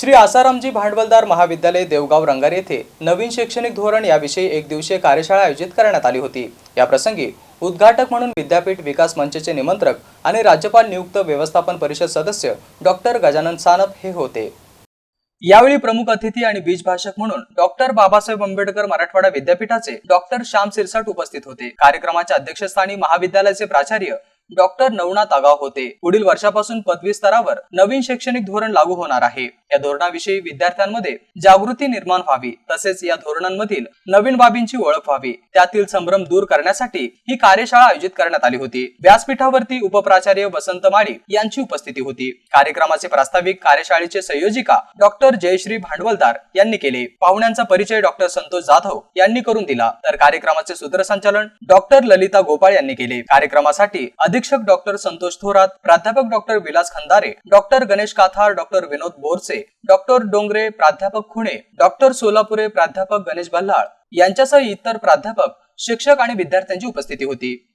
श्री आसारामजी भांडवलदार महाविद्यालय देवगाव रंगार येथे नवीन शैक्षणिक धोरण याविषयी एक दिवसीय कार्यशाळा आयोजित करण्यात आली होती. या प्रसंगी उद्घाटक म्हणून विद्यापीठ विकास मंचचे निमंत्रक आणि राज्यपाल नियुक्त व्यवस्थापन परिषद सदस्य डॉक्टर गजानन सानप हे होते. यावेळी प्रमुख अतिथी आणि बीजभाषक म्हणून डॉक्टर बाबासाहेब आंबेडकर मराठवाडा विद्यापीठाचे डॉक्टर श्याम सिरसाट उपस्थित होते. कार्यक्रमाच्या अध्यक्षस्थानी महाविद्यालयाचे प्राचार्य डॉक्टर नवनाथ आगाव होते. पुढील वर्षापासून पदवी स्तरावर नवीन शैक्षणिक धोरण लागू होणार आहे. या धोरणाविषयी विद्यार्थ्यांमध्ये जागृती निर्माण व्हावी तसेच या धोरणांमधील नवीन बाबींची ओळख व्हावी. त्यातील संभ्रम दूर करण्यासाठी ही कार्यशाळा आयोजित करण्यात आली होती. व्यासपीठावरती उपप्राचार्य वसंत माळी यांची उपस्थिती होती. कार्यक्रमाचे प्रास्ताविक कार्यशाळेचे संयोजिका डॉक्टर जयश्री भांडवलदार यांनी केले. पाहुण्यांचा परिचय डॉक्टर संतोष जाधव यांनी करून दिला. तर कार्यक्रमाचे सूत्रसंचालन डॉक्टर ललिता गोपाळ यांनी केले. कार्यक्रमासाठी अधीक्षक डॉक्टर संतोष थोरात प्राध्यापक doctor Vilas Khandare doctor Ganesh Kathar doctor Vinod Borse doctor Dongre प्राध्यापक खुणे डॉक्टर सोलापुरे प्राध्यापक गणेश बल्लाळ यांच्यासह इतर प्राध्यापक शिक्षक आणि विद्यार्थ्यांची उपस्थिती होती.